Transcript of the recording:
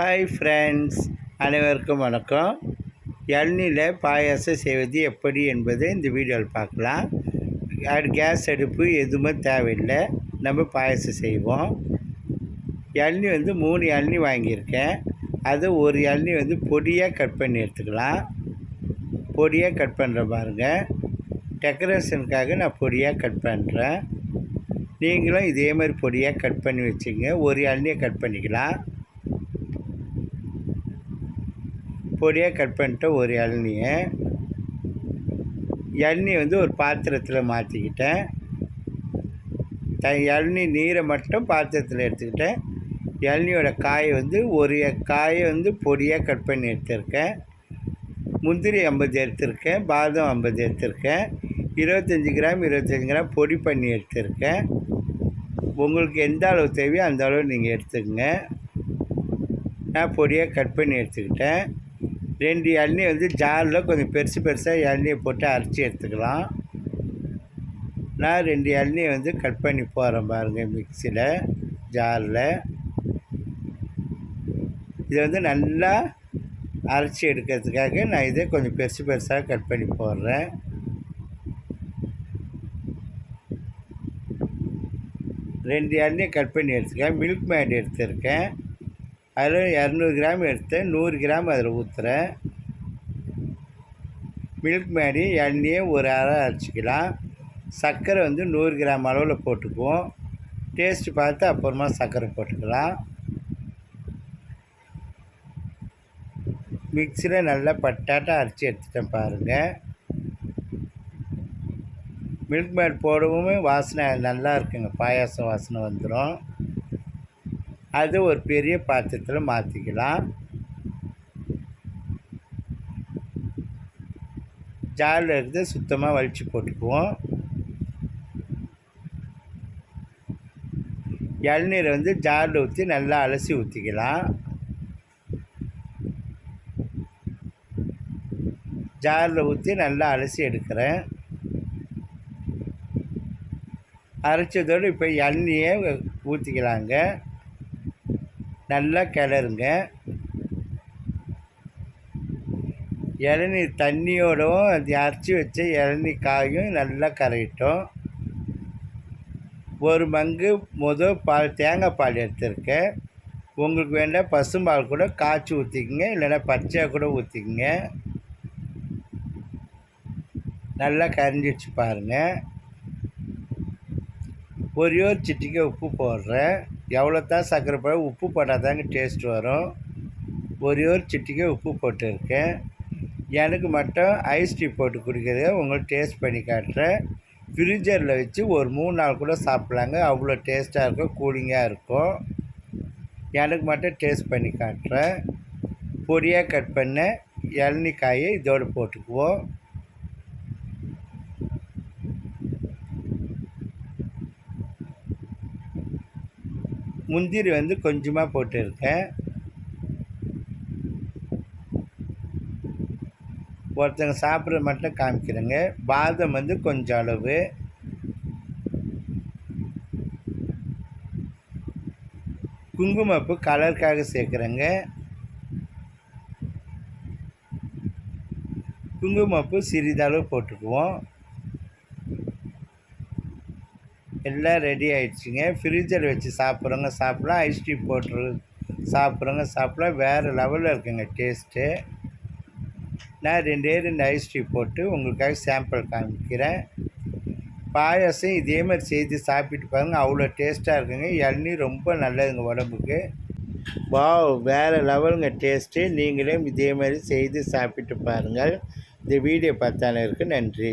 Hi friends அனைவருக்கும் வணக்கம். இளநியில் பாயாசம் செய்வது எப்படி என்பதை இந்த வீடியோவில் பார்க்கலாம். கேஸ் அடுப்பு எதுவுமே தேவையில்லை. நம்ம பாயாசம் செய்வோம். இளநி வந்து மூணு இளநி வாங்கியிருக்கேன். அது ஒரு இளநி வந்து பொடியாக கட் பண்ணி எடுத்துக்கலாம். பொடியாக கட் பண்ணுற பாருங்கள் டெக்கரேஷனுக்காக நான் பொடியாக கட் பண்ணுறேன் நீங்களும் இதே மாதிரி பொடியாக கட் பண்ணி வச்சுங்க. ஒரு இளநியை கட் பண்ணிக்கலாம். பொடியாக கட் பண்ணிட்டு ஒரு இளநியை இளநி வந்து ஒரு பாத்திரத்தில் மாற்றிக்கிட்டேன் த இளநி நீரை மட்டும் பாத்திரத்தில் எடுத்துக்கிட்டேன். இளநியோட காயை வந்து ஒரு காயை வந்து பொடியாக கட் பண்ணி எடுத்திருக்கேன். முந்திரி ஐம்பது எடுத்திருக்கேன். பாதம் ஐம்பது எடுத்திருக்கேன். இருபத்தஞ்சி கிராம் இருபத்தஞ்சி கிராம் பொடி பண்ணி எடுத்திருக்கேன். உங்களுக்கு எந்த அளவு தேவையோ அந்த அளவு நீங்கள் எடுத்துக்கங்க. நான் பொடியாக கட் பண்ணி எடுத்துக்கிட்டேன். ரெண்டு எண்ணெய் வந்து ஜாரில் கொஞ்சம் பெருசு பெருசாக எண்ணெயை போட்டு அரைச்சி எடுத்துக்கலாம். நான் ரெண்டு எண்ணெயை வந்து கட் பண்ணி போகிறேன் பாருங்கள் மிக்சியில் ஜாரில். இதை வந்து நல்லா அரைச்சி எடுக்கிறதுக்காக நான் இதை கொஞ்சம் பெருசு பெருசாக கட் பண்ணி போடுறேன். ரெண்டு எண்ணெய் கட் பண்ணி எடுத்துக்கேன் மில்க் மேட் எடுத்திருக்கேன். அதில் இரநூறு கிராம் எடுத்து நூறு கிராம் அதில் ஊற்றுறேன் மில்க் மேடி எண்ணெயை ஒரு அரை அரைச்சிக்கலாம். சர்க்கரை வந்து நூறு கிராம் அளவில் போட்டுக்குவோம். டேஸ்ட்டு பார்த்து அப்புறமா சர்க்கரை போட்டுக்கலாம். மிக்சியில் நல்லா பட்டாட்டம் அரைச்சி எடுத்துட்டேன் பாருங்கள் மில்க் மேட் போடவும் வாசனை நல்லா இருக்குங்க. பாயாசம் வாசனை வந்துடும் அது ஒரு பெரிய பாத்திரத்தில் மாற்றிக்கலாம் ஜாரில் இருந்து சுத்தமாக வலித்து போட்டுக்குவோம். இளநீரை வந்து ஜாரில் ஊற்றி நல்லா அலசி ஊற்றிக்கலாம் ஜாரில் ஊற்றி நல்லா அலசி எடுக்கிறேன். அரைச்சதோடு இப்போ எண்ணெயை ஊற்றிக்கலாங்க நல்லா கிளறுங்க. இளநீ தண்ணியோடவும் அது அரைச்சி வச்ச இளநீ காயும் நல்லா கரையிட்டோம். ஒரு மங்கு முதல் பால் தேங்காய் பால் எடுத்திருக்கேன். உங்களுக்கு வேண்டாம் பசும்பால் கூட காய்ச்சி ஊற்றிக்கிங்க இல்லைன்னா பச்சையாக கூட ஊற்றிக்கிங்க நல்லா கரைஞ்சி வச்சு பாருங்கள் ஒரே ஒரு சிட்டிக்கு உப்பு போடுறேன். எவ்வளோ தான் சர்க்கரை போட உப்பு போட்டால் தாங்க டேஸ்ட் வரும். ஒரே ஒரு சிட்டிக்கே உப்பு போட்டிருக்கேன். எனக்கு மட்டும் ஐஸ் டீ போட்டு குடிக்கிறது உங்களுக்கு டேஸ்ட் பண்ணி காட்டுறேன். ஃப்ரிட்ஜரில் வச்சு ஒரு மூணு நாள் கூட சாப்பிட்லாங்க. அவ்வளோ டேஸ்ட்டாக இருக்கும் கூலிங்காக இருக்கும். எனக்கு மட்டும் டேஸ்ட் பண்ணி காட்டுறேன். பொடியாக கட் பண்ண இளநி காயை இதோடு போட்டுக்குவோம். முந்திரி வந்து கொஞ்சமாக போட்டிருக்கேன். ஒருத்தங்க சாப்பிட்ற மட்டும் காமிக்கிறேங்க. பாதம் வந்து கொஞ்சம் அளவு. குங்குமப்பு கலருக்காக சேர்க்குறேங்க. குங்குமப்பு சிறிதளவு போட்டுக்குவோம். எல்லாம் ரெடி ஆகிடுச்சிங்க ஃப்ரிட்ஜில் வச்சு சாப்பிட்றவங்க சாப்பிட்லாம். ஐஸ்டி போட்டு சாப்பிட்றவங்க சாப்பிட்லாம். வேறு லெவலில் இருக்குங்க டேஸ்ட்டு நான் ரெண்டே ரெண்டு ஐஸ்டி போட்டு உங்களுக்காக சாம்பிள் காமிக்கிறேன். பாயாசம் இதே மாதிரி செய்து சாப்பிட்டு பாருங்கள் அவ்வளோ டேஸ்ட்டாக இருக்குங்க. இளநீ ரொம்ப நல்லதுங்க உடம்புக்கு. வா வேறு லெவலுங்க டேஸ்ட்டு நீங்களே இதே மாதிரி செய்து சாப்பிட்டு பாருங்கள். இந்த வீடியோ பார்த்தாலும் இருக்குது நன்றி.